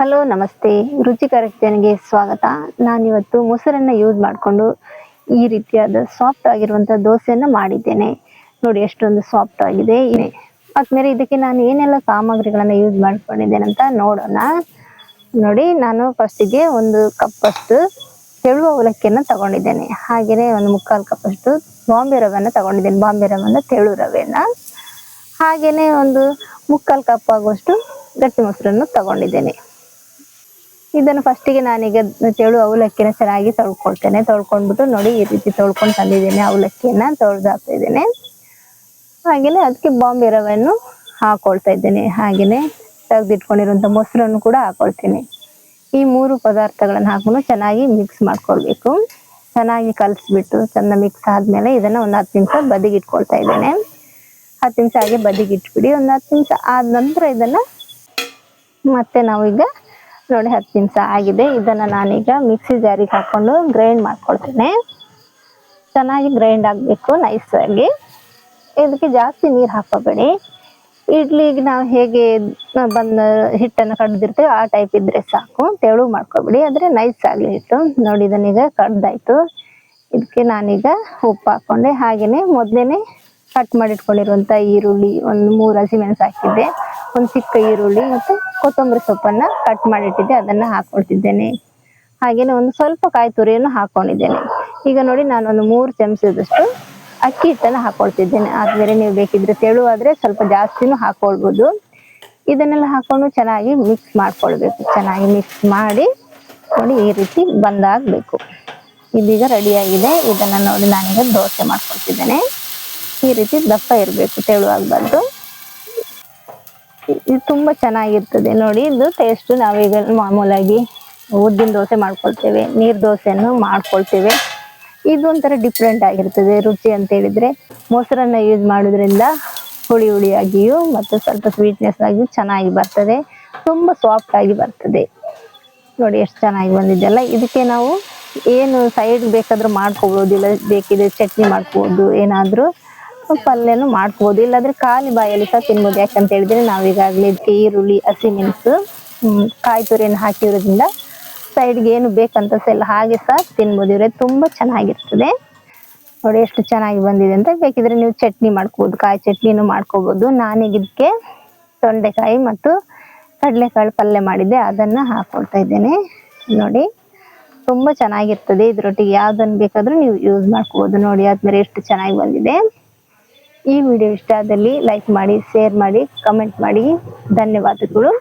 Hello, ನಮಸ್ತೆ. ರುಚಿಕರ ಕಿಚನ್ಗೆ ಸ್ವಾಗತ. ನಾನಿವತ್ತು ಮೊಸರನ್ನ ಯೂಸ್ ಮಾಡಿಕೊಂಡು ಈ ರೀತಿಯಾದ ಸಾಫ್ಟ್ ಆಗಿರುವಂಥ ದೋಸೆಯನ್ನು ಮಾಡಿದ್ದೇನೆ. ನೋಡಿ, ಎಷ್ಟೊಂದು ಸಾಫ್ಟ್ ಆಗಿದೆ. ಆದ್ಮೇಲೆ ಇದಕ್ಕೆ ನಾನು ಏನೆಲ್ಲ ಸಾಮಗ್ರಿಗಳನ್ನು ಯೂಸ್ ಮಾಡ್ಕೊಂಡಿದ್ದೇನೆ ಅಂತ ನೋಡೋಣ. ನೋಡಿ, ನಾನು ಫಸ್ಟಿಗೆ ಒಂದು ಕಪ್ಪಷ್ಟು ತೆಳುವ ಅವಲಕ್ಕಿಯನ್ನು ತಗೊಂಡಿದ್ದೇನೆ. ಹಾಗೆಯೇ ಒಂದು ಮುಕ್ಕಾಲು ಕಪ್ಪಷ್ಟು ಬಾಂಬೆ ರವೆಯನ್ನು ತಗೊಂಡಿದ್ದೇನೆ. ಬಾಂಬೆ ರವೆ ಅಂದ್ರೆ ತೆಳು ರವೆನ ಹಾಗೆಯೇ ಒಂದು ಮುಕ್ಕಾಲು ಕಪ್ ಆಗುವಷ್ಟು ಗಟ್ಟಿ ಮೊಸರನ್ನು ತಗೊಂಡಿದ್ದೇನೆ. ಇದನ್ನು ಫಸ್ಟಿಗೆ ನಾನೀಗ ತೆಳು ಅವಲಕ್ಕಿನ ಚೆನ್ನಾಗಿ ತೊಳ್ಕೊಳ್ತೇನೆ. ತೊಳ್ಕೊಂಡ್ಬಿಟ್ಟು ನೋಡಿ ಈ ರೀತಿ ತೊಳ್ಕೊಂಡು ತಂದಿದ್ದೇನೆ ಅವಲಕ್ಕಿಯನ್ನ ತೊಳೆದಾಕ್ತಾ ಇದ್ದೇನೆ. ಹಾಗೆಯೇ ಅದಕ್ಕೆ ಬಾಂಬೆ ರವೆಯನ್ನು ಹಾಕೊಳ್ತಾ ಇದ್ದೇನೆ. ಹಾಗೆಯೇ ತೆಗೆದಿಟ್ಕೊಂಡಿರುವಂಥ ಮೊಸರನ್ನು ಕೂಡ ಹಾಕೊಳ್ತೀನಿ. ಈ ಮೂರು ಪದಾರ್ಥಗಳನ್ನು ಹಾಕೊಂಡು ಚೆನ್ನಾಗಿ ಮಿಕ್ಸ್ ಮಾಡ್ಕೊಳ್ಬೇಕು. ಚೆನ್ನಾಗಿ ಕಲಿಸ್ಬಿಟ್ಟು ಚೆಂದ ಮಿಕ್ಸ್ ಆದ್ಮೇಲೆ ಇದನ್ನ ಒಂದು ಹತ್ತು ನಿಮಿಷ ಬದಿಗೆ ಇಟ್ಕೊಳ್ತಾ ಇದ್ದೇನೆ. ಹತ್ತು ನಿಮಿಷ ಹಾಗೆ ಬದಿಗೆ ಇಟ್ಬಿಡಿ ಒಂದು ಹತ್ತು ನಿಮಿಷ ಆದ ನಂತರ ಇದನ್ನ ಮತ್ತೆ ನಾವೀಗ ನೋಡಿ ಹತ್ತು ನಿಮಿಷ ಆಗಿದೆ. ಇದನ್ನು ನಾನೀಗ ಮಿಕ್ಸಿ ಜಾರಿಗೆ ಹಾಕೊಂಡು ಗ್ರೈಂಡ್ ಮಾಡ್ಕೊಳ್ತೇನೆ. ಚೆನ್ನಾಗಿ ಗ್ರೈಂಡ್ ಆಗಬೇಕು ನೈಸಾಗಿ ಇದಕ್ಕೆ ಜಾಸ್ತಿ ನೀರು ಹಾಕೋಬೇಡಿ ಇಡ್ಲಿಗೆ ನಾವು ಹೇಗೆ ಬಂದ ಹಿಟ್ಟನ್ನು ಕಡ್ದಿರ್ತೇವೆ ಆ ಟೈಪ್ ಇದ್ರೆ ಸಾಕು. ತೆಳು ಮಾಡ್ಕೊಬೇಡಿ. ಆದರೆ ನೈಸ್ ಆಗಲಿ ಹಿಟ್ಟು. ನೋಡಿ ಇದನ್ನೀಗ ಕಡ್ದಾಯ್ತು. ಇದಕ್ಕೆ ನಾನೀಗ ಉಪ್ಪು ಹಾಕ್ಕೊಂಡೆ ಹಾಗೆಯೇ ಮೊದಲೇ ಕಟ್ ಮಾಡಿಟ್ಕೊಂಡಿರುವಂಥ ಈರುಳ್ಳಿ ಒಂದು ಮೂರು ಹಸಿಮೆಣಸು ಹಾಕಿದ್ದೆ. ಒಂದು ಚಿಕ್ಕ ಈರುಳ್ಳಿ ಮತ್ತು ಕೊತ್ತಂಬರಿ ಸೊಪ್ಪನ್ನು ಕಟ್ ಮಾಡಿಟ್ಟಿದ್ದೆ, ಅದನ್ನು ಹಾಕೊಳ್ತಿದ್ದೇನೆ. ಹಾಗೆಯೇ ಒಂದು ಸ್ವಲ್ಪ ಕಾಯಿ ತುರಿಯನ್ನು ಹಾಕೊಂಡಿದ್ದೇನೆ. ಈಗ ನೋಡಿ ನಾನು ಒಂದು ಮೂರು ಚಮಚದಷ್ಟು ಅಕ್ಕಿ ಹಿಟ್ಟನ್ನು ಹಾಕೊಳ್ತಿದ್ದೇನೆ. ಆದ್ಮೇಲೆ ನೀವು ಬೇಕಿದ್ರೆ ತೆಳುವಾದ್ರೆ ಸ್ವಲ್ಪ ಜಾಸ್ತಿನೂ ಹಾಕೊಳ್ಬೋದು. ಇದನ್ನೆಲ್ಲ ಹಾಕೊಂಡು ಚೆನ್ನಾಗಿ ಮಿಕ್ಸ್ ಮಾಡ್ಕೊಳ್ಬೇಕು. ಚೆನ್ನಾಗಿ ಮಿಕ್ಸ್ ಮಾಡಿ ನೋಡಿ ಈ ರೀತಿ ಬಂದಾಗಬೇಕು. ಇದೀಗ ರೆಡಿಯಾಗಿದೆ ಇದನ್ನ ನೋಡಿ ನಾನೀಗ ದೋಸೆ ಮಾಡ್ಕೊಳ್ತಿದ್ದೇನೆ. ಈ ರೀತಿ ದಪ್ಪ ಇರಬೇಕು ತೆಳು ಆಗಬಾರ್ದು ಇದು ತುಂಬ ಚೆನ್ನಾಗಿರ್ತದೆ ನೋಡಿ. ಇದು ಟೇಸ್ಟು ನಾವೀಗ ಮಾಮೂಲಾಗಿ ಉದ್ದಿನ ದೋಸೆ ಮಾಡ್ಕೊಳ್ತೇವೆ, ನೀರು ದೋಸೆಯನ್ನು ಮಾಡ್ಕೊಳ್ತೇವೆ. ಇದು ಒಂಥರ ಡಿಫ್ರೆಂಟ್ ಆಗಿರ್ತದೆ ರುಚಿ ಅಂತ ಹೇಳಿದ್ರೆ. ಮೊಸರನ್ನ ಯೂಸ್ ಮಾಡೋದ್ರಿಂದ ಹುಳಿ ಹುಳಿಯಾಗಿಯೂ ಮತ್ತು ಸ್ವಲ್ಪ ಸ್ವೀಟ್ನೆಸ್ ಆಗಿಯೂ ಚೆನ್ನಾಗಿ ಬರ್ತದೆ. ತುಂಬ ಸಾಫ್ಟ್ ಆಗಿ ಬರ್ತದೆ. ನೋಡಿ ಎಷ್ಟು ಚೆನ್ನಾಗಿ ಬಂದಿದೆಯಲ್ಲ ಇದಕ್ಕೆ ನಾವು ಏನು ಸೈಡ್ ಬೇಕಾದರೂ ಮಾಡ್ಕೋಬೋದು, ಇಲ್ಲ ಬೇಕಿದ್ರೆ ಚಟ್ನಿ ಮಾಡ್ಕೋಬೋದು, ಏನಾದ್ರೂ ಪಲ್ಯನು ಮಾಡ್ಕೋಬಹುದು ಇಲ್ಲಾಂದ್ರೆ ಖಾಲಿ ಬಾಯಲ್ಲಿ ಸಹ ತಿನ್ಬೋದು. ಯಾಕಂತ ಹೇಳಿದ್ರೆ ನಾವು ಈಗಾಗಲೇ ಇದಕ್ಕೆ ಈರುಳ್ಳಿ ಹಸಿಮೆಣಸು ಕಾಯಿ ತುರಿಯನ್ನು ಹಾಕಿರೋದ್ರಿಂದ ಸೈಡ್ಗೆ ಏನು ಬೇಕಂತ ಸೆಲ್ಲ ಹಾಗೆ ಸಹ ತಿನ್ಬೋದು. ಇವ್ರೆ ತುಂಬಾ ಚೆನ್ನಾಗಿರ್ತದೆ. ನೋಡಿ ಎಷ್ಟು ಚೆನ್ನಾಗಿ ಬಂದಿದೆ ಅಂತ ಬೇಕಿದ್ರೆ ನೀವು ಚಟ್ನಿ ಮಾಡ್ಕೋಬಹುದು ಕಾಯಿ ಚಟ್ನಿನೂ ಮಾಡ್ಕೋಬಹುದು ನಾನೀಗ ಇದಕ್ಕೆ ತೊಂಡೆಕಾಯಿ ಮತ್ತು ಕಡಲೆಕಾಳು ಪಲ್ಯ ಮಾಡಿದ್ದೆ. ಅದನ್ನ ಹಾಕೊಳ್ತಾ ಇದ್ದೇನೆ. ನೋಡಿ, ತುಂಬಾ ಚೆನ್ನಾಗಿರ್ತದೆ. ಇದ್ರೊಟ್ಟಿಗೆ ಯಾವ್ದನ್ನ ಬೇಕಾದ್ರೂ ನೀವು ಯೂಸ್ ಮಾಡ್ಕೋಬಹುದು ನೋಡಿ ಆದ್ಮೇಲೆ ಎಷ್ಟು ಚೆನ್ನಾಗಿ ಬಂದಿದೆ. ಈ ವಿಡಿಯೋ ಇಷ್ಟ ಆದಲ್ಲಿ ಲೈಕ್ ಮಾಡಿ ಶೇರ್ ಮಾಡಿ ಕಮೆಂಟ್ ಮಾಡಿ. ಧನ್ಯವಾದಗಳು.